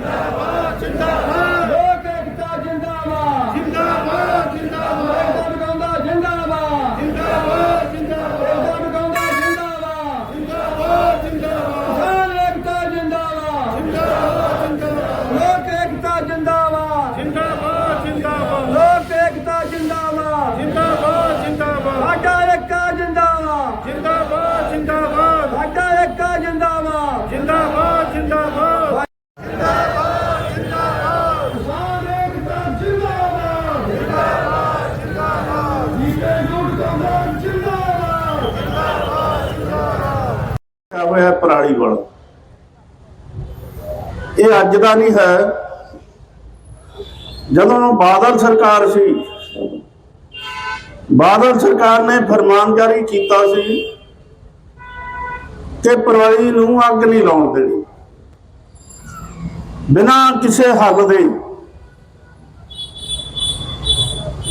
जिंदाबाद 40 ਵਾਲਾ ਇਹ ਅੱਜ ਦਾ ਨਹੀਂ ਹੈ। ਜਦੋਂ ਬਾਦਲ ਸਰਕਾਰ ਸੀ, ਬਾਦਲ ਸਰਕਾਰ ਨੇ ਫਰਮਾਨ ਜਾਰੀ ਕੀਤਾ ਸੀ ਕਿ ਪਰਵਾਈ ਨੂੰ ਅੱਗ ਨਹੀਂ ਲਾਉਣ ਦੇਣੀ। ਬਿਨਾਂ ਕਿਸੇ ਹੱਲ ਦੇ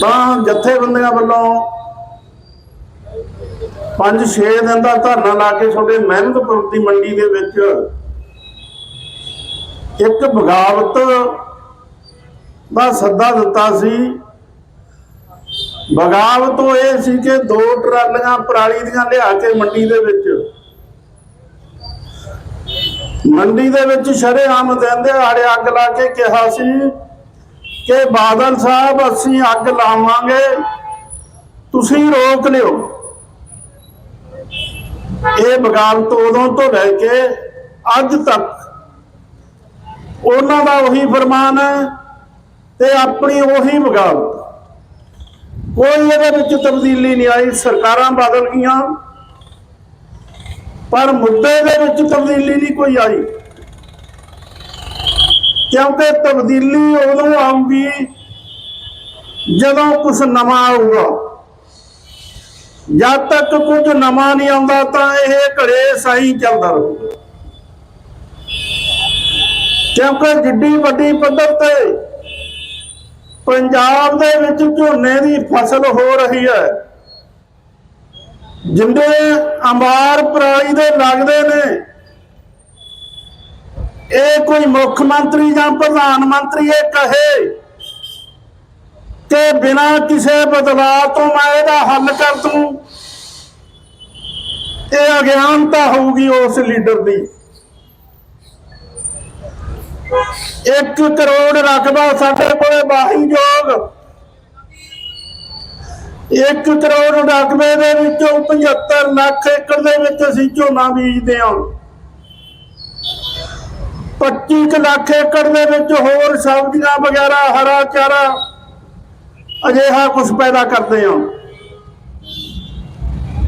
ਤਾਂ ਜਥੇਬੰਦੀਆਂ ਵੱਲੋਂ ਪੰਜ 6 ਦਿਨ ਦਾ ਧਰਨਾ ਲਾ ਕੇ ਤੁਹਾਡੇ ਮਹਿਮਦਪੁਰ ਦੀ ਮੰਡੀ ਦੇ ਵਿੱਚ ਇੱਕ ਬਗਾਵਤ ਦਾ ਸੱਦਾ ਦਿੱਤਾ ਸੀ। ਬਗਾਵਤ ਉਹ ਇਹ ਸੀ ਕਿ ਦੋ ਟਰਾਲੀਆਂ ਪਰਾਲੀ ਦੀਆਂ ਲਿਆ ਕੇ ਮੰਡੀ ਦੇ ਵਿੱਚ। ਮੰਡੀ ਦੇ ਵਿੱਚ ਸ਼ਰੇਆਮ ਦਿੰਦੇ ਆੜੇ ਅੱਗ ਲਾ ਕੇ ਕਿਹਾ ਸੀ ਕਿ ਬਾਦਲ ਸਾਹਿਬ, ਅਸੀਂ ਅੱਗ ਲਾਵਾਂਗੇ, ਤੁਸੀਂ ਰੋਕ ਲਿਓ। ਇਹ ਬਗਾਵਤ ਉਦੋਂ ਤੋਂ ਲੈ ਕੇ ਅੱਜ ਤੱਕ ਉਹਨਾਂ ਦਾ ਉਹੀ ਫਰਮਾਨ ਹੈ ਤੇ ਆਪਣੀ ਉਹੀ ਬਗਾਵਤ ਕੋਈ ਇਹਦੇ ਵਿੱਚ ਤਬਦੀਲੀ ਨਹੀਂ ਆਈ, ਸਰਕਾਰਾਂ ਬਦਲ ਗਈਆਂ, ਪਰ ਮੁੱਦੇ ਦੇ ਵਿੱਚ ਤਬਦੀਲੀ ਨਹੀਂ ਕੋਈ ਆਈ। ਕਿਉਂਕਿ ਤਬਦੀਲੀ ਉਦੋਂ ਆਊਗੀ ਜਦੋਂ ਕੁਝ ਨਵਾਂ ਆਊਗਾ। ਜਦ ਤੱਕ ਕੁਝ ਨਵਾਂ ਨਹੀਂ ਆਉਂਦਾ ਤਾਂ ਇਹ ਘੜੇ ਸਾਈ ਚੱਲਦਾ ਰਹੂਗਾ। ਕਿਉਂਕਿ ਜਿੱਡੀ ਵੱਡੀ ਪੱਧਰ ਤੇ ਪੰਜਾਬ ਦੇ ਵਿੱਚ ਝੋਨੇ ਦੀ ਫਸਲ ਹੋ ਰਹੀ ਹੈ, ਜਿੰਦੇ ਅੰਬਾਰ ਪਰਾਲੀ ਦੇ ਲੱਗਦੇ ਨੇ, ਇਹ ਕੋਈ ਮੁੱਖ ਮੰਤਰੀ ਜਾਂ ਪ੍ਰਧਾਨ ਮੰਤਰੀ ਇਹ ਕਹੇ ਕਿ ਬਿਨਾਂ ਕਿਸੇ ਬਦਲਾਅ ਤੋਂ ਮੈਂ ਇਹਦਾ ਹੱਲ ਕਰ ਦੂੰ। ਇਹ ਅਗਿਆਨਤਾ ਹੋਊਗੀ ਉਸ ਲੀਡਰ ਦੀ। 1 ਕਰੋੜ ਰਕਬਾ ਸਾਡੇ ਕੋਲੇ ਵਾਹੀਯੋਗ 1 ਕਰੋੜ ਰਕਬੇ ਦੇ ਵਿੱਚੋਂ 75 ਲੱਖ ਏਕੜ ਦੇ ਵਿੱਚ ਅਸੀਂ ਝੋਨਾ ਬੀਜਦੇ ਹਾਂ। 25 ਕੁ ਲੱਖ ਏਕੜ ਦੇ ਵਿੱਚ ਹੋਰ ਸਬਜ਼ੀਆਂ ਵਗੈਰਾ ਹਰਾ ਚਾਰਾ ਅਜਿਹਾ ਕੁਝ ਪੈਦਾ ਕਰਦੇ ਹਾਂ।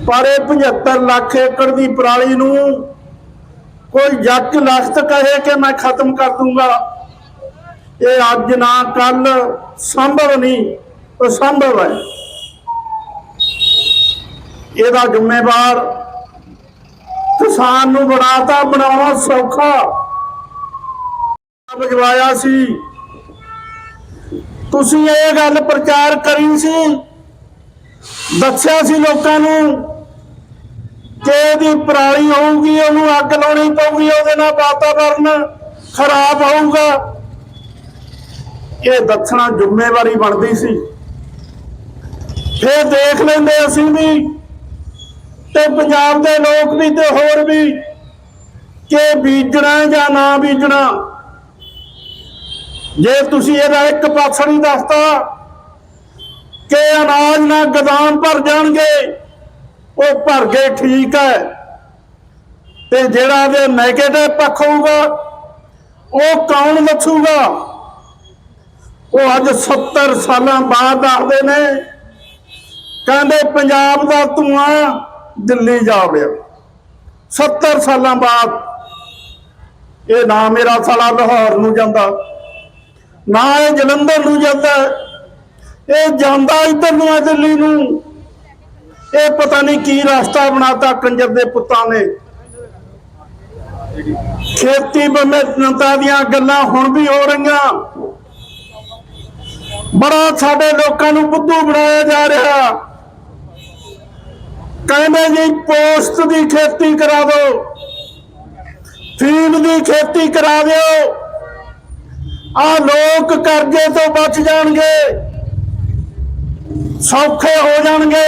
ਪਰ ਇਹ 75 ਲੱਖ ਏਕੜ ਦੀ ਪਰਾਲੀ ਨੂੰ ਕੋਈ ਜੱਟ ਲਖਤ ਕਹੇ ਕਿ ਮੈਂ ਖਤਮ ਕਰ ਦੂੰਗਾ। ਇਹ ਅੱਜ ਨਾ ਕੱਲ ਸੰਭਵ ਨਹੀਂ ਉਹ ਸੰਭਵ ਹੈ। ਇਹਦਾ ਜ਼ਿੰਮੇਵਾਰ ਕਿਸਾਨ ਨੂੰ ਬਣਾਤਾ, ਬਣਾਉਣਾ ਸੌਖਾ। ਵਜਵਾਇਆ ਸੀ। ਤੁਸੀਂ ਇਹ ਗੱਲ ਪ੍ਰਚਾਰ ਕਰੀ ਸੀ, ਦੱਸਿਆ ਸੀ ਲੋਕਾਂ ਨੂੰ ਕਿ ਇਹਦੀ ਪਰਾਲੀ ਹੋਊਗੀ, ਉਹਨੂੰ ਅੱਗ ਲਾਉਣੀ ਪਊਗੀ, ਉਹਦੇ ਨਾਲ ਵਾਤਾਵਰਨ ਖਰਾਬ ਹੋਊਗਾ। ਇਹ ਦੱਸਣਾ ਜ਼ਿੰਮੇਵਾਰੀ ਬਣਦੀ ਸੀ। ਫਿਰ ਦੇਖ ਲੈਂਦੇ ਅਸੀਂ ਵੀ ਤੇ ਪੰਜਾਬ ਦੇ ਲੋਕ ਵੀ ਤੇ ਹੋਰ ਵੀ ਕਿ ਬੀਜਣਾ ਜਾਂ ਨਾ ਬੀਜਣਾ। ਜੇ ਤੁਸੀਂ ਇਹਦਾ ਇੱਕ ਪਾਸਾ ਨਹੀਂ ਦੱਸਤਾ ਕਿ ਅਨਾਜ ਨਾਲ ਗਦਾਮ ਭਰ ਜਾਣਗੇ, ਉਹ ਭਰ ਗਏ ਠੀਕ ਹੈ। ਤੇ ਜਿਹੜਾ ਦੇ ਨੈਗੇਟਿਵ ਪੱਖ ਹੋਊਗਾ, ਉਹ ਕੌਣ ਦੱਸੂਗਾ? ਉਹ ਅੱਜ 70 ਸਾਲਾਂ ਬਾਅਦ ਦੱਸਦੇ ਨੇ। ਕਹਿੰਦੇ ਪੰਜਾਬ ਦਾ ਧੂਆਂ ਦਿੱਲੀ ਜਾ ਵੜਿਆ 70 ਸਾਲਾਂ ਬਾਅਦ ਇਹ ਨਾ ਮੇਰਾ ਸਾਲਾ ਲਾਹੌਰ ਨੂੰ ਜਾਂਦਾ। ਨਾ ਇਹ ਜਲੰਧਰ ਨੂੰ ਜਾਂਦਾ ਇਹ ਜਾਂਦਾ ਇੱਧਰ ਨੂੰ ਦਿੱਲੀ ਨੂੰ। ਇਹ ਪਤਾ ਨਹੀਂ ਕੀ ਰਸਤਾ ਬਣਾਤਾ ਕੰਜਰ ਦੇ ਪੁੱਤਾਂ ਨੇ। ਖੇਤੀ ਬੰਮੇਨਤਾ ਦੀਆਂ ਗੱਲਾਂ ਹੁਣ ਵੀ ਹੋ ਰਹੀਆਂ। ਬੜਾ ਸਾਡੇ ਲੋਕਾਂ ਨੂੰ ਬੁੱਧੂ ਬਣਾਇਆ ਜਾ ਰਿਹਾ। ਕਹਿੰਦੇ ਜੀ, ਪੋਸਟ ਦੀ ਖੇਤੀ ਕਰਾ ਦਿਓ। ਫੀਮ ਦੀ ਖੇਤੀ ਕਰਾ ਦਿਓ। ਆ ਲੋਕ ਕਰਜ਼ੇ ਤੋਂ ਬਚ ਜਾਣਗੇ। ਸੌਖੇ ਹੋ ਜਾਣਗੇ।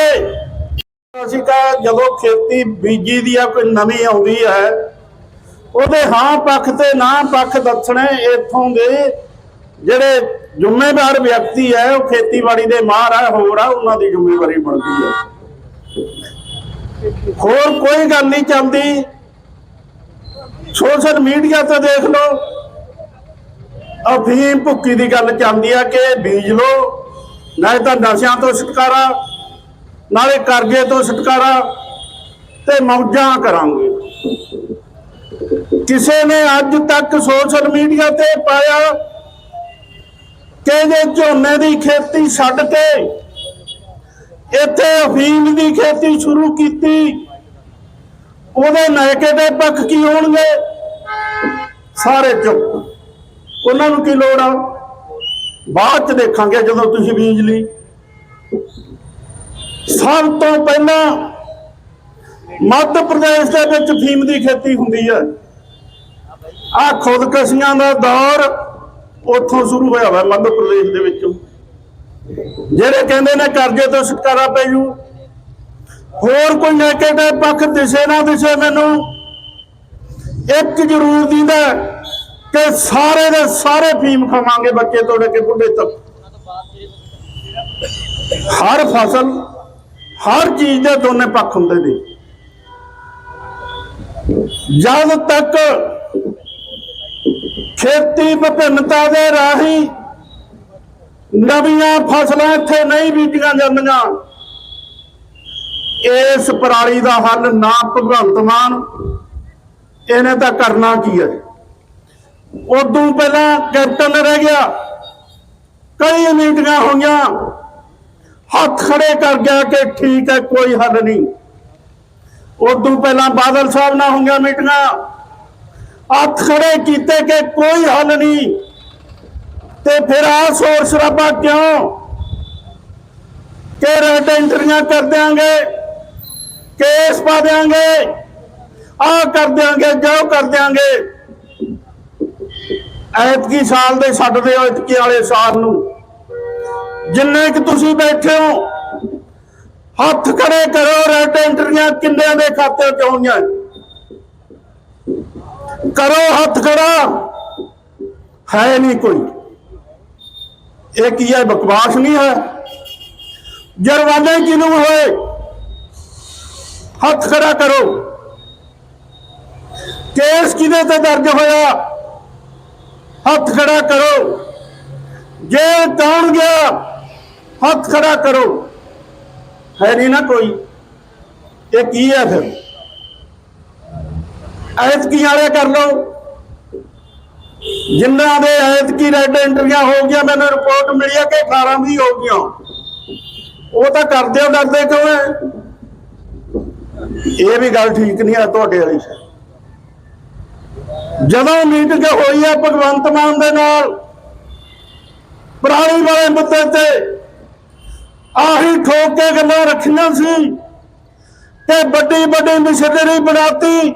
ਅਸੀਂ ਕਹਾਂ ਜਦੋਂ ਖੇਤੀ ਬੀਜੀ ਦੀ ਆ, ਕੋਈ ਨਵੀਂ ਆਉਂਦੀ ਹੈ, ਉਹਦੇ ਹਾਂ ਪੱਖ ਤੇ ਨਾ ਪੱਖ ਦੱਸਣੇ ਇੱਥੋਂ ਦੇ ਜਿਹੜੇ ਜ਼ਿੰਮੇਵਾਰ ਵਿਅਕਤੀ ਹੈ, ਉਹ ਖੇਤੀਬਾੜੀ ਦੇ ਮਾਹਰ ਹੈ ਹੋਰ ਆ, ਉਹਨਾਂ ਦੀ ਜ਼ਿੰਮੇਵਾਰੀ ਬਣਦੀ ਹੈ। ਹੋਰ ਕੋਈ ਗੱਲ ਨਹੀਂ ਚੱਲਦੀ। ਸੋਸ਼ਲ ਮੀਡੀਆ ਤੇ ਦੇਖ ਲਓ। ਅਫੀਮ ਭੁੱਕੀ ਦੀ ਗੱਲ ਚੱਲਦੀ ਆ ਕਿ ਬੀਜ ਲਓ, ਨਾਲੇ ਤਾਂ ਨਸ਼ਿਆਂ ਤੋਂ ਛੁਟਕਾਰਾ, ਨਾਲੇ ਕਰਜ਼ੇ ਤੋਂ ਛੁਟਕਾਰਾ ਤੇ ਮੌਜਾਂ ਕਰਾਂਗੇ। ਕਿਸੇ ਨੇ ਅੱਜ ਤੱਕ ਸੋਸ਼ਲ ਮੀਡੀਆ ਤੇ ਪਾਇਆ ਕਿ ਜੇ ਝੋਨੇ ਦੀ ਖੇਤੀ ਛੱਡ ਕੇ ਇੱਥੇ ਅਫੀਮ ਦੀ ਖੇਤੀ ਸ਼ੁਰੂ ਕੀਤੀ, ਉਹਦੇ ਨਾਇਕੇ ਦੇ ਪੱਖ ਕੀ ਹੋਣਗੇ? ਸਾਰੇ ਚੁੱਪ। ਉਹਨਾਂ ਨੂੰ ਕੀ ਲੋੜ ਆ? ਬਾਅਦ ਚ ਦੇਖਾਂਗੇ ਜਦੋਂ ਤੁਸੀਂ ਬੀਜ ਲਈ। ਸਭ ਤੋਂ ਪਹਿਲਾਂ ਮੱਧ ਪ੍ਰਦੇਸ਼ ਦੇ ਵਿੱਚ ਫੀਮ ਦੀ ਖੇਤੀ ਹੁੰਦੀ ਹੈ ਆ ਖੁਦਕਸ਼ੀਆਂ ਦਾ ਦੌਰ ਉੱਥੋਂ ਸ਼ੁਰੂ ਹੋਇਆ ਵਾ ਮੱਧ ਪ੍ਰਦੇਸ਼ ਦੇ ਵਿੱਚੋਂ। ਜਿਹੜੇ ਕਹਿੰਦੇ ਨੇ ਕਰਜ਼ੇ ਤੋਂ ਛੁਟਕਾਰਾ ਪੈ ਜੂ ਹੋਰ ਕੋਈ ਨੈਗੇਟਿਵ ਪੱਖ ਦਿਸੇ ਨਾ ਦਿਸੇ ਮੈਨੂੰ। ਇੱਕ ਜ਼ਰੂਰ ਦਿੰਦਾ। ਕਿ ਸਾਰੇ ਦੇ ਸਾਰੇ ਫੀਮ ਖਾਵਾਂਗੇ ਬੱਚੇ ਤੋਂ ਲੈ ਕੇ ਬੁੱਢੇ ਤੱਕ। ਹਰ ਫਸਲ, ਹਰ ਚੀਜ਼ ਦੇ ਦੋਨੇ ਪੱਖ ਹੁੰਦੇ ਨੇ। ਜਦ ਤੱਕ ਖੇਤੀ ਵਿਭਿੰਨਤਾ ਦੇ ਰਾਹੀਂ ਨਵੀਆਂ ਫਸਲਾਂ ਇੱਥੇ ਨਹੀਂ ਬੀਜੀਆਂ ਜਾਂਦੀਆਂ, ਇਸ ਪਰਾਲੀ ਦਾ ਹੱਲ ਨਾ ਭਗਵੰਤ ਮਾਨ, ਇਹਨੇ ਤਾਂ ਕਰਨਾ ਕੀ ਹੈ? ਉਦੋਂ ਪਹਿਲਾਂ ਕੈਪਟਨ ਰਹਿ ਗਿਆ। ਕਈ ਮੀਟਿੰਗਾਂ ਹੋਈਆਂ ਹੱਥ ਖੜੇ ਕਰ ਗਿਆ ਕਿ ਠੀਕ ਹੈ, ਕੋਈ ਹੱਲ ਨਹੀਂ। ਉਦੋਂ ਪਹਿਲਾਂ ਬਾਦਲ ਸਾਹਿਬ ਨਾਲ ਹੋਈਆਂ ਮੀਟਿੰਗਾਂ ਹੱਥ ਖੜੇ ਕੀਤੇ ਕਿ ਕੋਈ ਹੱਲ ਨਹੀਂ। ਤੇ ਫਿਰ ਆ ਸ਼ੋਰ ਸ਼ਰਾਬਾ ਕਿਉਂ? ਕਿ ਰੈਡ ਐਂਟਰੀਆਂ ਕਰ ਦਿਆਂਗੇ ਕੇਸ ਪਾ ਦਿਆਂਗੇ। ਆ ਕਰ ਦਿਆਂਗੇ ਜੋ ਕਰ ਦਿਆਂਗੇ। ਐਤਕੀ ਸਾਲ ਦੇ ਛੱਡਦੇ ਹੋ ਐਤਕੀ ਵਾਲੇ ਸਾਲ ਨੂੰ। ਜਿੰਨੇ ਕਿ ਤੁਸੀਂ ਬੈਠੇ ਹੋ, ਹੱਥ ਖੜੇ ਕਰੋ, ਰੈਡ ਐਂਟਰੀਆਂ ਕਿੰਨਿਆਂ ਦੇ ਖਾਤੇ ਚ ਹੋਈਆਂ? ਕਰੋ ਹੱਥ ਖੜਾ। ਹੈ ਨਹੀਂ ਕੋਈ। ਇਹ ਕੀ ਹੈ, ਬਕਵਾਸ ਨਹੀਂ ਹੈ? ਜਰਵਾਨੇ ਕਿਨੂੰ ਹੋਏ? ਹੱਥ ਖੜਾ ਕਰੋ। ਕੇਸ ਕਿਹਦੇ ਤੇ ਦਰਜ ਹੋਇਆ? ਹੱਥ ਖੜਾ ਕਰੋ। ਜੇ ਕੌਣ ਗਿਆ, ਹੱਥ ਖੜਾ ਕਰੋ। ਹੈ ਨਹੀਂ ਨਾ ਕੋਈ। ਇਹ ਕੀ ਹੈ ਫਿਰ? ਐਤਕੀ ਵਾਲੇ ਕਰ ਲਓ। ਜਿਨ੍ਹਾਂ ਦੇ ਐਤਕੀ ਰੈਡ ਐਂਟਰੀਆਂ ਹੋ ਗਈਆਂ, ਮੈਨੂੰ ਰਿਪੋਰਟ ਮਿਲੀ ਹੈ ਕਿ 18 ਵੀ ਹੋ ਗਈਆਂ। ਉਹ ਤਾਂ ਕਰਦੇ ਹੋ ਡਰਦੇ ਕਿਉਂ ਹੈ ਇਹ ਵੀ ਗੱਲ ਠੀਕ ਨਹੀਂ ਹੈ ਤੁਹਾਡੇ ਵਾਲੀ। ਜਦੋਂ ਮੀਟਿੰਗ ਹੋਈ ਹੈ ਭਗਵੰਤ ਮਾਨ ਦੇ ਨਾਲ ਪਰਾਲੀ ਵਾਲੇ ਮੁੱਦੇ ਤੇ ਆਹੀ ਠੋਕ ਕੇ ਗੱਲਾਂ ਰੱਖੀਆਂ ਸੀ ਤੇ ਵੱਡੀ ਵੱਡੀ ਮਸ਼ੀਨਰੀ ਬਣਾਤੀ।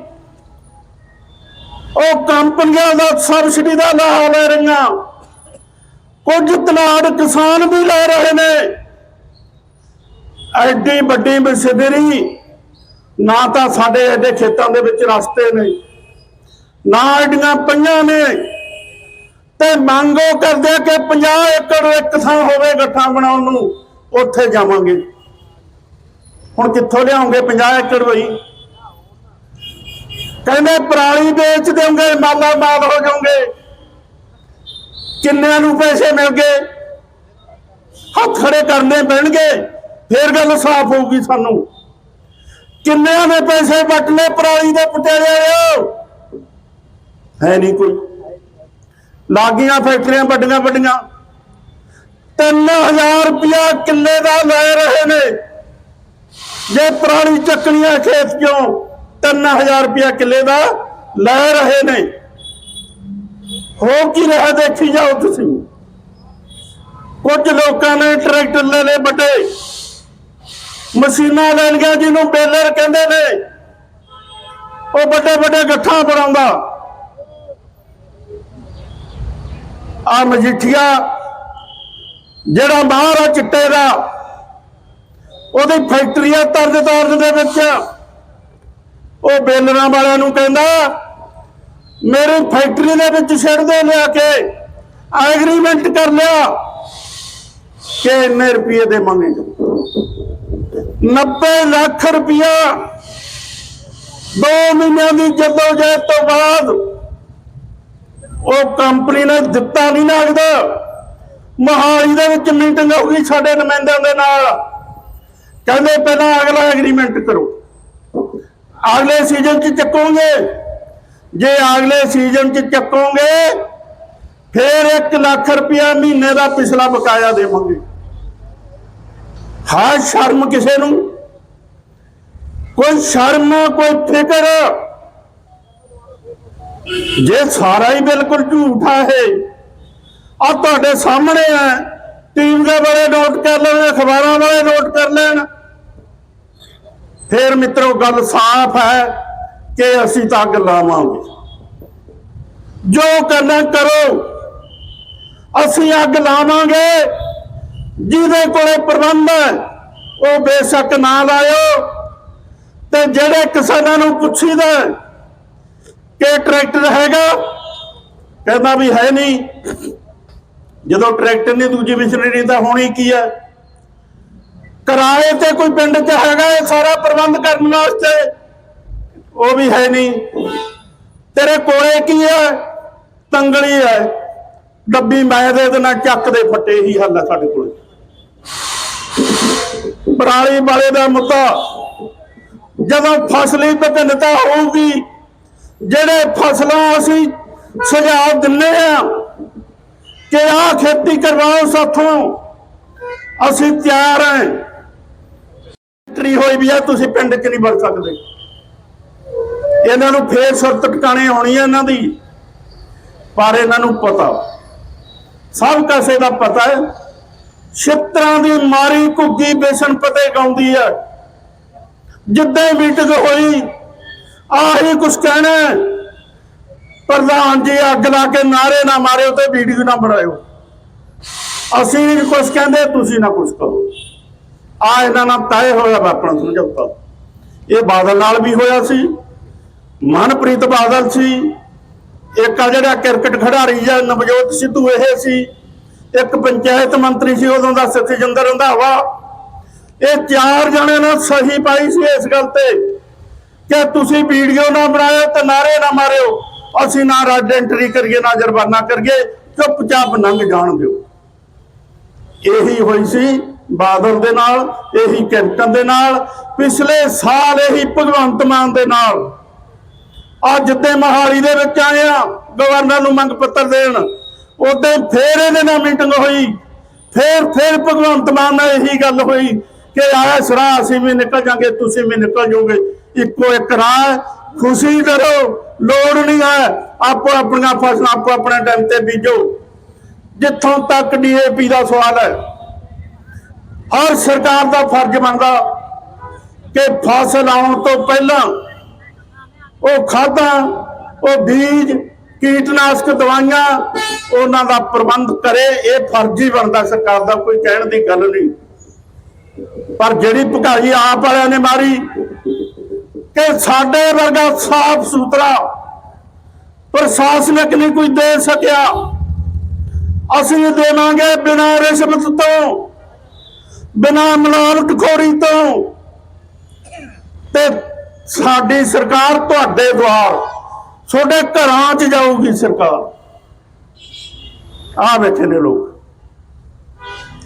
ਉਹ ਕੰਪਨੀਆਂ ਦਾ ਸਬਸਿਡੀ ਦਾ ਲਾਹਾ ਲੈ ਰਹੀਆਂ। ਕੁਝ ਤਨਾੜ ਕਿਸਾਨ ਵੀ ਲੈ ਰਹੇ ਨੇ। ਐਡੀ ਵੱਡੀ ਮਸ਼ੀਨਰੀ ਨਾ ਤਾਂ ਸਾਡੇ ਇਹਦੇ ਖੇਤਾਂ ਦੇ ਵਿੱਚ ਰਸਤੇ ਨੇ। ਨਾ ਐਡੀਆਂ ਪਈਆਂ ਨੇ। ਤੇ ਮੰਗੋ ਕਰਦੇ ਆ ਕਿ 50 ਏਕੜ ਇੱਕ ਥਾਂ ਹੋਵੇ ਗੱਠਾਂ ਬਣਾਉਣ ਨੂੰ, ਉੱਥੇ ਜਾਵਾਂਗੇ। ਹੁਣ ਕਿੱਥੋਂ ਲਿਆਉਂਗੇ 50 ਏਕੜ ਹੋਈ ਕਹਿੰਦੇ ਪਰਾਲੀ ਵੇਚ ਦੇਵਾਂਗੇ ਮਾਲਾ ਮਾਲ ਹੋ ਜਾਓਗੇ। ਕਿੰਨਿਆਂ ਨੂੰ ਪੈਸੇ ਮਿਲ ਗਏ ਹੱਥ ਖੜੇ ਕਰਨੇ ਪੈਣਗੇ, ਫੇਰ ਗੱਲ ਸਾਫ਼ ਹੋਊਗੀ ਸਾਨੂੰ। ਕਿੰਨਿਆਂ ਨੇ ਪੈਸੇ ਵੱਟ ਪਰਾਲੀ ਦੇ ਪਟਿਆਲੇ ਹੈ ਨਹੀਂ ਕੋਈ। ਲਾਗੀਆਂ ਫੈਕਟਰੀਆਂ ਵੱਡੀਆਂ ਵੱਡੀਆਂ। 3000 ਰੁਪਇਆ ਕਿੱਲੇ ਦਾ ਲੈ ਰਹੇ ਨੇ। ਜੇ ਪੁਰਾਣੀ ਚੱਕਣੀਆਂ ਖੇਤ ਚੋਂ 3000 ਰੁਪਇਆ ਕਿੱਲੇ ਦਾ ਲੈ ਰਹੇ ਨੇ। ਹੋ ਕੀ ਰਿਹਾ ਦੇਖੀ ਜਾਓ ਤੁਸੀਂ। ਕੁਝ ਲੋਕਾਂ ਨੇ ਟਰੈਕਟਰ ਲੈ ਲਏ ਵੱਡੇ। ਮਸ਼ੀਨਾਂ ਲੈ ਲਈਆਂ ਜਿਹਨੂੰ ਬੇਲਰ ਕਹਿੰਦੇ ਨੇ। ਉਹ ਵੱਡੇ ਵੱਡੇ ਗੱਠਾਂ ਬਣਾਉਂਦਾ। ਆ ਮਜੀਠੀਆ ਜਿਹੜਾ ਬਾਹਰ ਆ ਚਿੱਟੇ ਦਾ, ਉਹਦੀ ਫੈਕਟਰੀ ਆ ਤਰਜ ਦੇ ਵਿੱਚ, ਉਹ ਬੇਲਰਾਂ ਵਾਲਿਆਂ ਨੂੰ ਕਹਿੰਦਾ, ਮੇਰੀ ਫੈਕਟਰੀ ਦੇ ਵਿੱਚ ਛੱਡ ਦੇ ਲਿਆ ਕੇ ਐਗਰੀਮੈਂਟ ਕਰ ਲਿਆ ਕਿ ਇੰਨੇ ਰੁਪਏ ਦੇ ਮੰਗੇਗਾ। 90 ਲੱਖ ਰੁਪਇਆ ਦੋ ਮਹੀਨਿਆਂ ਦੀ ਜਦੋਂ ਜਹਿਦ ਤੋਂ ਬਾਅਦ ਉਹ ਕੰਪਨੀ ਨੇ ਦਿੱਤਾ ਨਹੀਂ ਲੱਗਦਾ। ਮੋਹਾਲੀ ਦੇ ਵਿੱਚ ਮੀਟਿੰਗ ਹੋਊਗੀ ਸਾਡੇ ਨੁਮਾਇੰਦਿਆਂ ਦੇ ਨਾਲ। ਕਹਿੰਦੇ ਪਹਿਲਾਂ ਅਗਲਾ ਐਗਰੀਮੈਂਟ ਕਰੋ। ਅਗਲੇ ਸੀਜ਼ਨ 'ਚ ਚੱਕੋਗੇ। ਜੇ ਅਗਲੇ ਸੀਜ਼ਨ 'ਚ ਚੱਕੋਗੇ, ਫਿਰ 1 ਲੱਖ ਰੁਪਇਆ ਮਹੀਨੇ ਦਾ ਪਿਛਲਾ ਬਕਾਇਆ ਦੇਵਾਂਗੇ। ਹਾਂ ਸ਼ਰਮ ਕਿਸੇ ਨੂੰ। ਕੋਈ ਸ਼ਰਮ, ਕੋਈ ਫਿਕਰ। ਜੇ ਸਾਰਾ ਹੀ ਬਿਲਕੁਲ ਝੂਠਾ ਹੈ ਆ ਤੁਹਾਡੇ ਸਾਹਮਣੇ ਹੈ ਟੀਮ ਦੇ ਵਾਲੇ ਨੋਟ ਕਰ ਲੈਣ, ਅਖਬਾਰਾਂ ਵਾਲੇ ਨੋਟ ਕਰ ਲੈਣ। ਫੇਰ ਮਿੱਤਰੋ, ਗੱਲ ਸਾਫ਼ ਹੈ ਕਿ ਅਸੀਂ ਤਾਂ ਅੱਗ ਲਾਵਾਂਗੇ। ਜੋ ਕਰਨਾ ਕਰੋ, ਅਸੀਂ ਅੱਗ ਲਾਵਾਂਗੇ। ਜਿਹਦੇ ਕੋਲੇ ਪ੍ਰਬੰਧ ਹੈ, ਉਹ ਬੇਸ਼ੱਕ ਨਾ ਲਾਇਓ। ਤੇ ਜਿਹੜੇ ਕਿਸਾਨਾਂ ਨੂੰ ਪੁੱਛੀਦਾ ਹੈ ਕਿ ਟਰੈਕਟਰ ਹੈਗਾ ਕਹਿੰਦਾ ਵੀ ਹੈ ਨਹੀਂ। ਜਦੋਂ ਟਰੈਕਟਰ ਨਹੀਂ, ਦੂਜੀ ਮਸ਼ੀਨਰੀ ਤਾਂ ਹੋਣੀ ਕੀ ਹੈ? ਕਿਰਾਏ ਤੇ ਕੋਈ ਪਿੰਡ 'ਚ ਹੈਗਾ ਇਹ ਸਾਰਾ ਪ੍ਰਬੰਧ ਕਰਨ ਵਾਸਤੇ? ਉਹ ਵੀ ਹੈ ਨਹੀਂ। ਤੇਰੇ ਕੋਲੇ ਕੀ ਹੈ? ਤੰਗਲੀ ਹੈ। ਡੱਬੀ ਮੈਂ ਦੇ ਦੇਣਾ, ਚੱਕ ਦੇ ਫੱਟੇ ਹੀ ਹੱਲ ਹੈ ਸਾਡੇ ਕੋਲੇ। ਪਰਾਲੀ ਵਾਲੇ ਦਾ ਮੁੱਦਾ। ਜਦੋਂ ਫਸਲੀ ਵਿਭਿੰਨਤਾ ਹੋਊਗੀ ਜਿਹੜੇ ਫਸਲਾਂ ਅਸੀਂ ਸੁਝਾਅ ਦਿੰਨੇ ਆ ਕਿ ਆਹ ਖੇਤੀ ਕਰਵਾਓ ਸਾਥੋਂ, ਅਸੀਂ ਤਿਆਰ ਹਾਂ। ਟਰੀ ਹੋਈ ਵੀ ਆ, ਤੁਸੀਂ ਪਿੰਡ 'ਚ ਨਹੀਂ ਵੜ ਸਕਦੇ। ਇਹਨਾਂ ਨੂੰ ਫੇਰ ਸੁਰਤ ਟਿਕਾਣੇ ਆਉਣੀ ਹੈ ਇਹਨਾਂ ਦੀ, ਪਰ ਇਹਨਾਂ ਨੂੰ ਪਤਾ। ਸਭ ਕਾਸੇ ਦਾ ਪਤਾ ਹੈ। ਛਿੱਤਰਾਂ ਦੀ ਮਾਰੀ ਘੁੱਗੀ ਬੇਸਨ ਪਤੇ ਗਾਉਂਦੀ ਹੈ ਜਿੱਦਾਂ ਮੀਟਿੰਗ ਹੋਈ ਆਹੀ ਕੁਛ ਕਹਿਣਾ ਪ੍ਰਧਾਨ ਜੀ, ਅੱਗ ਲਾ ਕੇ ਨਾਰੇ ਨਾ ਮਾਰਿਓ ਤੇ ਵੀਡੀਓ ਨਾ ਬਣਾਇਓ। ਅਸੀਂ ਨਹੀਂ ਕੁਛ ਕਹਿੰਦੇ, ਤੁਸੀਂ ਨਾ ਕੁਛ ਕਹੋ ਆ ਇਹਨਾਂ ਨਾਲ ਤੈਅ ਹੋਇਆ ਵਾ ਸਮਝੌਤਾ। ਇਹ ਬਾਦਲ ਨਾਲ ਵੀ ਹੋਇਆ ਸੀ। ਮਨਪ੍ਰੀਤ ਬਾਦਲ ਸੀ। ਇੱਕ ਆ ਜਿਹੜਾ ਕ੍ਰਿਕਟ ਖਿਡਾਰੀ ਜਾਂ ਨਵਜੋਤ ਸਿੱਧੂ ਇਹ ਸੀ। ਇੱਕ ਪੰਚਾਇਤ ਮੰਤਰੀ ਸੀ, ਉਦੋਂ ਦਾ ਸਤਿਜਿੰਦਰ ਰੰਧਾਵਾ। ਇਹ ਚਾਰ ਜਣੇ ਨੇ ਸਹੀ ਪਾਈ ਸੀ ਇਸ ਗੱਲ ਤੇ। ਕਿ ਤੁਸੀਂ ਵੀਡੀਓ ਨਾ ਬਣਾਇਓ ਤੇ ਨਾਰੇ ਨਾ ਮਾਰਿਓ। ਅਸੀਂ ਨਾ ਰੱਡ ਐਂਟਰੀ ਕਰੀਏ, ਨਾ ਜੁਰਮਾਨਾ ਕਰੀਏ, ਚੁੱਪਚਾਪ ਨੰਗ ਜਾਣ ਦਿਓ। ਇਹੀ ਹੋਈ ਸੀ ਬਾਦਲ ਦੇ ਨਾਲ, ਇਹੀ ਕੈਪਟਨ ਦੇ ਨਾਲ, ਪਿਛਲੇ ਸਾਲ ਇਹੀ ਭਗਵੰਤ ਮਾਨ ਦੇ ਨਾਲ। ਅੱਜ ਤੇ ਮਹਾਲੀ ਦੇ ਵਿੱਚ ਆਏ ਆ ਗਵਰਨਰ ਨੂੰ ਮੰਗ ਪੱਤਰ ਦੇਣ। ਉਦੋਂ ਫੇਰ ਇਹਦੇ ਨਾਲ ਮੀਟਿੰਗ ਹੋਈ। ਫੇਰ ਫੇਰ ਭਗਵੰਤ ਮਾਨ ਨਾਲ ਇਹੀ ਗੱਲ ਹੋਈ ਕਿ ਆਇਆ ਸਰਾ ਅਸੀਂ ਵੀ ਨਿਕਲ ਜਾਾਂਗੇ, ਤੁਸੀਂ ਵੀ ਨਿਕਲ ਜਾਓਗੇ ਇੱਕੋ ਇੱਕ ਰਾਹ ਖੁਸ਼ੀ ਕਰੋ, ਲੋੜ ਨਹੀਂ ਹੈ। ਆਪੋ ਆਪਣੀਆਂ ਫਸਲਾਂ ਆਪੋ ਆਪਣੇ ਟਾਈਮ ਤੇ ਬੀਜੋ। ਜਿੱਥੋਂ ਤੱਕ ਡੀਏਪੀ ਦਾ ਸਵਾਲ ਹੈ, ਹਰ ਸਰਕਾਰ ਦਾ ਫਰਜ਼ ਬਣਦਾ ਕਿ ਫਸਲ ਆਉਣ ਤੋਂ ਪਹਿਲਾਂ ਉਹ ਖਾਦਾਂ, ਉਹ ਬੀਜ, ਕੀਟਨਾਸ਼ਕ ਦਵਾਈਆਂ ਉਹਨਾਂ ਦਾ ਪ੍ਰਬੰਧ ਕਰੇ। ਇਹ ਫਰਜ਼ ਹੀ ਬਣਦਾ, ਸਰਕਾਰ ਦਾ ਕੋਈ ਕਹਿਣ ਦੀ ਗੱਲ ਨਹੀਂ। ਪਰ ਜਿਹੜੀ ਭਕਾਈ ਆਪ ਵਾਲਿਆਂ ਨੇ ਮਾਰੀ ਕਿ ਸਾਡੇ ਵਰਗਾ ਸਾਫ਼ ਸੁਥਰਾ ਪ੍ਰਸ਼ਾਸਨਿਕ ਨਹੀਂ ਕੋਈ ਦੇ ਸਕਿਆ। ਅਸੀਂ ਦੇਵਾਂਗੇ ਬਿਨਾਂ ਰਿਸ਼ਵਤ ਤੋਂ, ਬਿਨਾਂ ਮਲਾਵਟਖੋਰੀ ਤੋਂ। ਤੇ ਸਾਡੀ ਸਰਕਾਰ ਤੁਹਾਡੇ ਦੁਆਰ, ਤੁਹਾਡੇ ਘਰਾਂ 'ਚ ਜਾਊਗੀ ਸਰਕਾਰ। ਆ ਬੈਠੇ ਨੇ ਲੋਕ।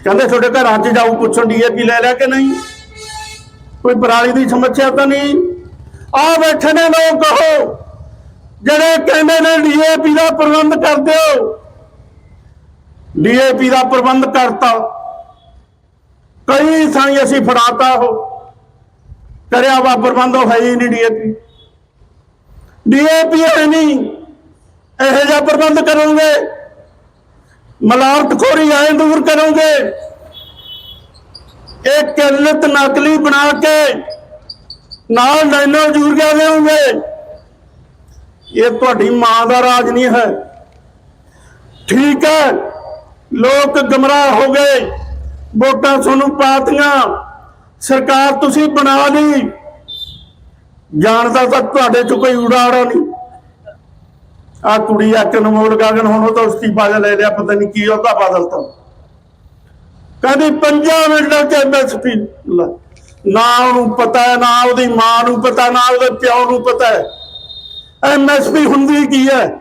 ਕਹਿੰਦੇ ਤੁਹਾਡੇ ਘਰਾਂ 'ਚ ਜਾਊ ਪੁੱਛਣ ਡੀਏਪੀ ਲੈ ਲਿਆ ਕਿ ਨਹੀਂ? ਕੋਈ ਪਰਾਲੀ ਦੀ ਸਮੱਸਿਆ ਤਾਂ ਨਹੀਂ? ਆ ਬੈਠੇ ਨੇ ਲੋਕ ਕਹੋ, ਜਿਹੜੇ ਕਹਿੰਦੇ ਨੇ ਡੀਏਪੀ ਦਾ ਪ੍ਰਬੰਧ ਕਰ ਦਿਓ ਡੀਏਪੀ ਦਾ ਪ੍ਰਬੰਧ ਕਰਤਾ। ਕਈ ਥਾਂ ਅਸੀਂ ਫੜਾਤਾ ਉਹ। ਕਰਿਆ ਵਾ ਪ੍ਰਬੰਧ, ਉਹ ਹੈ ਹੀ ਨਹੀਂ ਡੀਏਪੀ ਡੀਏਪੀ ਹੈ ਨਹੀਂ, ਇਹੋ ਜਿਹਾ ਪ੍ਰਬੰਧ ਕਰੋਗੇ। ਮਲਾਰਟਖੋਰੀ ਆਏ ਦੂਰ ਕਰੋਗੇ। ਇਹ ਕਿੱਲਤ ਨਕਲੀ ਬਣਾ ਕੇ ਨਾਲ ਲਾਈਨਾਂ ਯੂਰੀਆ ਦੇਵੋਗੇ? ਇਹ ਤੁਹਾਡੀ ਮਾਂ ਦਾ ਰਾਜ ਨਹੀਂ ਹੈ। ਠੀਕ ਹੈ, ਲੋਕ ਗਮਰਾਹ ਹੋ ਗਏ। ਵੋਟਾਂ ਤੁਹਾਨੂੰ ਪਾਤੀਆਂ। ਸਰਕਾਰ ਤੁਸੀਂ ਬਣਾ ਲਈ। ਜਾਣਦਾ ਤਾਂ ਤੁਹਾਡੇ ਚ ਕੋਈ ਉਡਾੜਾ ਨਹੀਂ। ਆ ਕੁੜੀ ਆ ਕਨਮੋਲ ਗਾਗਨ ਹੁਣ ਉਹ ਤਾਂ ਅਸਤੀਫਾ ਜਿਹਾ ਲੈ ਲਿਆ, ਪਤਾ ਨਹੀਂ ਕੀ ਉਹਦਾ ਬਦਲਤਾ ਕਹਿੰਦੀ 5 ਮਿੰਟਾਂ ਚ ਐਮਐਸਪੀ ਨਾ ਉਹਨੂੰ ਪਤਾ ਹੈ, ਨਾ ਉਹਦੀ ਮਾਂ ਨੂੰ ਪਤਾ, ਨਾ ਉਹਦੇ ਪਿਓ ਨੂੰ ਪਤਾ ਹੈ। ਐਮਐਸਪੀ ਹੁੰਦੀ ਕੀ ਹੈ?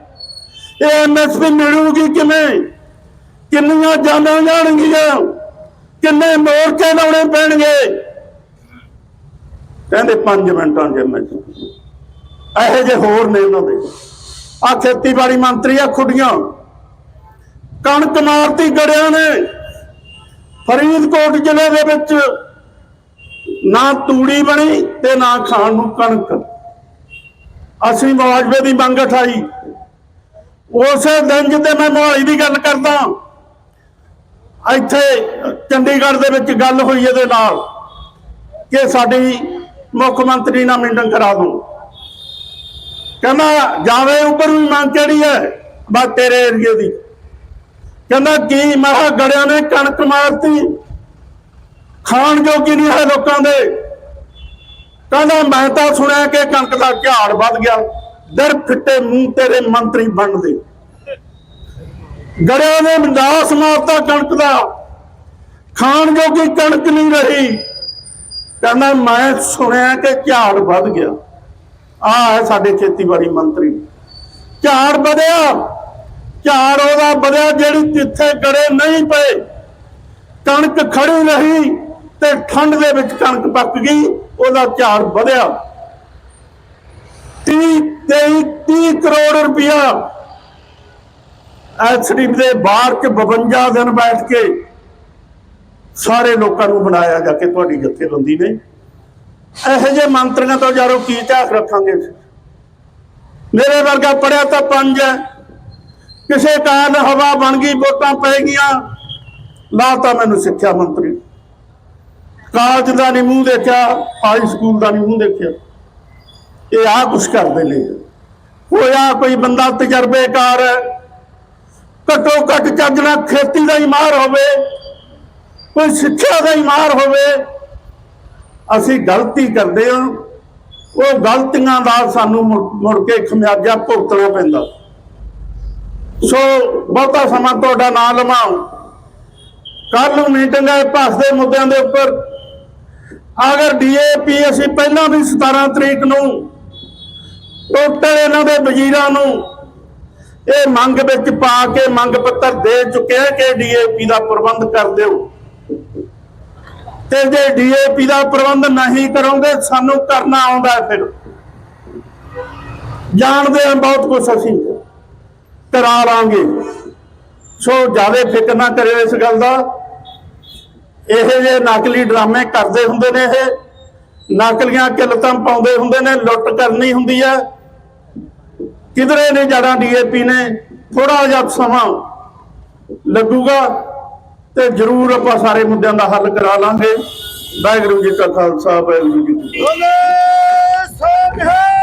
ਇਹ ਐਮਐਸਪੀ ਮਿਲੂਗੀ ਕਿਵੇਂ? ਕਿੰਨੀਆਂ ਜਾਨਾਂ ਜਾਣਗੀਆਂ? ਕਿੰਨੇ ਮੋਰਚੇ ਲਾਉਣੇ ਪੈਣਗੇ? ਕਹਿੰਦੇ 5 ਮਿੰਟਾਂ ਚ ਐਮਐਸਪੀ ਇਹੋ ਜਿਹੇ ਹੋਰ ਨੇ ਉਹਨਾਂ ਦੇ। ਆ ਖੇਤੀਬਾੜੀ ਮੰਤਰੀ ਆ ਖੁੱਡੀਆਂ। ਕਣਕ ਮਾਰਤੀ ਗੜਿਆਂ ਨੇ। ਫਰੀਦਕੋਟ ਜ਼ਿਲ੍ਹੇ ਦੇ ਵਿੱਚ ਨਾ ਤੂੜੀ ਬਣੀ ਤੇ ਨਾ ਖਾਣ ਨੂੰ ਕਣਕ। ਅਸੀਂ ਮੁਆਵਜ਼ੇ ਦੀ ਮੰਗ ਉਠਾਈ। ਉਸੇ ਦਿਨ ਜਿੱਤੇ ਮੈਂ ਮੋਹਾਲੀ ਦੀ ਗੱਲ ਕਰਦਾ, ਇੱਥੇ ਚੰਡੀਗੜ੍ਹ ਦੇ ਵਿੱਚ ਗੱਲ ਹੋਈ ਇਹਦੇ ਨਾਲ ਕਿ ਸਾਡੀ ਮੁੱਖ ਮੰਤਰੀ ਨਾਲ ਮੀਟਿੰਗ ਕਰਾ ਦੋ। ਕਹਿੰਦਾ, ਜਾਵੇ ਉੱਪਰ ਵੀ ਮੰਗ ਕਿਹੜੀ ਹੈ? ਬਸ ਤੇਰੇ ਏਰੀਏ ਦੀ। ਕਹਿੰਦਾ, ਕੀ ਮੈਂ ਕਿਹਾ ਗੜਿਆਂ ਨੇ ਕਣਕ ਮਾਰਤੀ? ਖਾਣ ਜੋਗੀ ਨਹੀਂ ਹੈ ਲੋਕਾਂ ਦੇ। ਕਹਿੰਦਾ ਮੈਂ ਤਾਂ ਸੁਣਿਆ ਕਿ ਕਣਕ ਦਾ ਝਾੜ ਵੱਧ ਗਿਆ। ਦਰ ਫਿੱਟੇ ਮੂੰਹ ਤੇਰੇ ਮੰਤਰੀ ਬਣਦੇ। ਗੜਿਆਂ ਨੇ ਵਿਨਾਸ਼ ਮਾਰਤਾ ਕਣਕ ਦਾ। ਖਾਣ ਜੋਗੀ ਕਣਕ ਨਹੀਂ ਰਹੀ। ਕਹਿੰਦਾ ਮੈਂ ਸੁਣਿਆ ਕਿ ਝਾੜ ਵੱਧ ਗਿਆ। ਆ ਹੈ ਸਾਡੇ ਖੇਤੀਬਾੜੀ ਮੰਤਰੀ। ਝਾੜ ਵਧਿਆ। ਝਾੜ ਉਹਦਾ ਵਧਿਆ ਜਿਹੜੀ ਜਿੱਥੇ ਗੜੇ ਨਹੀਂ ਪਏ। ਕਣਕ ਖੜੀ ਰਹੀ। ਤੇ ਠੰਡ ਦੇ ਵਿੱਚ ਕਣਕ ਪੱਕ ਗਈ, ਉਹਦਾ ਝਾੜ ਵਧਿਆ। 30 23 30 ਕਰੋੜ ਰੁਪਇਆ ਐਸਡੀ ਦੇ ਬਾਹਰ ਚ 52 ਦਿਨ ਬੈਠ ਕੇ ਸਾਰੇ ਲੋਕਾਂ ਨੂੰ ਬਣਾਇਆ ਜਾ ਕੇ ਤੁਹਾਡੀ ਜਥੇਬੰਦੀ ਨੇ। ਇਹੋ ਜਿਹੇ ਮੰਤਰੀਆਂ ਤੋਂ ਯਾਰੋ ਕੀ ਝਾਕ ਰੱਖਾਂਗੇ? ਮੇਰੇ ਵਰਗਾ ਪੜਿਆ ਤਾਂ ਪੰਜ ਹੈ। ਕਿਸੇ ਕਾਰਨ ਹਵਾ ਬਣ ਗਈ, ਵੋਟਾਂ ਪੈ ਗਈਆਂ। ਲਾਤਾ ਮੈਨੂੰ ਸਿੱਖਿਆ ਮੰਤਰੀ ਕਾਲਜ ਦਾ ਨਹੀਂ ਮੂੰਹ ਦੇਖਿਆ ਹਾਈ ਸਕੂਲ ਦਾ ਨਹੀਂ ਮੂੰਹ ਦੇਖਿਆ। ਇਹ ਆ ਕੁਛ ਕਰਦੇ ਨੇ। ਹੋਇਆ ਕੋਈ ਬੰਦਾ ਤਜਰਬੇਕਾਰ ਘੱਟੋ ਘੱਟ ਚੱਜ ਨਾਲ ਖੇਤੀ ਦਾ ਹੀ ਮਾਰ ਹੋਵੇ, ਕੋਈ ਸਿੱਖਿਆ ਦਾ ਹੀ ਮਾਰ ਹੋਵੇ, ਅਸੀਂ ਗਲਤੀ ਕਰਦੇ ਹਾਂ। ਉਹ ਗਲਤੀਆਂ ਦਾ ਸਾਨੂੰ ਮੁੜ ਮੁੜ ਕੇ ਖਮਿਆਜਾ ਭੁਗਤਣਾ ਪੈਂਦਾ। ਸੋ ਬਹੁਤਾ ਸਮਾਂ ਤੁਹਾਡਾ ਨਾਂ ਲਵਾਂ। ਕੱਲ ਨੂੰ ਮੀਟਿੰਗ ਹੈ ਭਾਸ ਦੇ ਮੁੱਦਿਆਂ ਦੇ ਉੱਪਰ। ਅਗਰ ਡੀਏਪੀ ਅਸੀਂ ਪਹਿਲਾਂ ਵੀ 17 ਤਰੀਕ ਨੂੰ ਟੋਟਲ ਇਹਨਾਂ ਦੇ ਵਜ਼ੀਰਾਂ ਨੂੰ ਇਹ ਮੰਗ ਵਿੱਚ ਪਾ ਕੇ ਮੰਗ ਪੱਤਰ ਦੇ ਚੁੱਕੇ ਕਿ ਡੀਏਪੀ ਦਾ ਪ੍ਰਬੰਧ ਕਰ ਦਿਓ। ਤੇ ਜੇ ਡੀਏਪੀ ਦਾ ਪ੍ਰਬੰਧ ਨਹੀਂ ਕਰੋਗੇ, ਸਾਨੂੰ ਕਰਨਾ ਆਉਂਦਾ ਫਿਰ। ਜਾਣਦੇ ਹਾਂ ਬਹੁਤ ਕੁਝ ਅਸੀਂ। ਕਰਾ ਲਾਂਗੇ। ਸੋ ਜ਼ਿਆਦਾ ਫਿਕਰ ਨਾ ਕਰਿਓ ਇਸ ਗੱਲ ਦਾ। ਇਹ ਜਿਹੇ ਨਕਲੀ ਡਰਾਮੇ ਕਰਦੇ ਹੁੰਦੇ ਨੇ ਇਹ, ਨਕਲੀਆਂ ਕਿਲਤਾਂ ਪਾਉਂਦੇ ਹੁੰਦੇ ਨੇ, ਲੁੱਟ ਕਰਨੀ ਹੁੰਦੀ ਹੈ ਕਿਧਰੇ ਨੇ ਜੜਾ ਡੀਏਪੀ ਨੇ ਥੋੜਾ ਜਿਹਾ ਸਮਾਂ ਲੱਗੂਗਾ ਤੇ ਜ਼ਰੂਰ ਆਪਾਂ ਸਾਰੇ ਮੁੱਦਿਆਂ ਦਾ ਹੱਲ ਕਰਾ ਲਾਂਗੇ। ਵਾਹਿਗੁਰੂ ਜੀ ਕਾ ਖਾਲਸਾ, ਵਾਹਿਗੁਰੂ ਜੀ ਕੀ ਫਤਿਹ। ਬੋਲੇ ਸੋਨਿਹਾ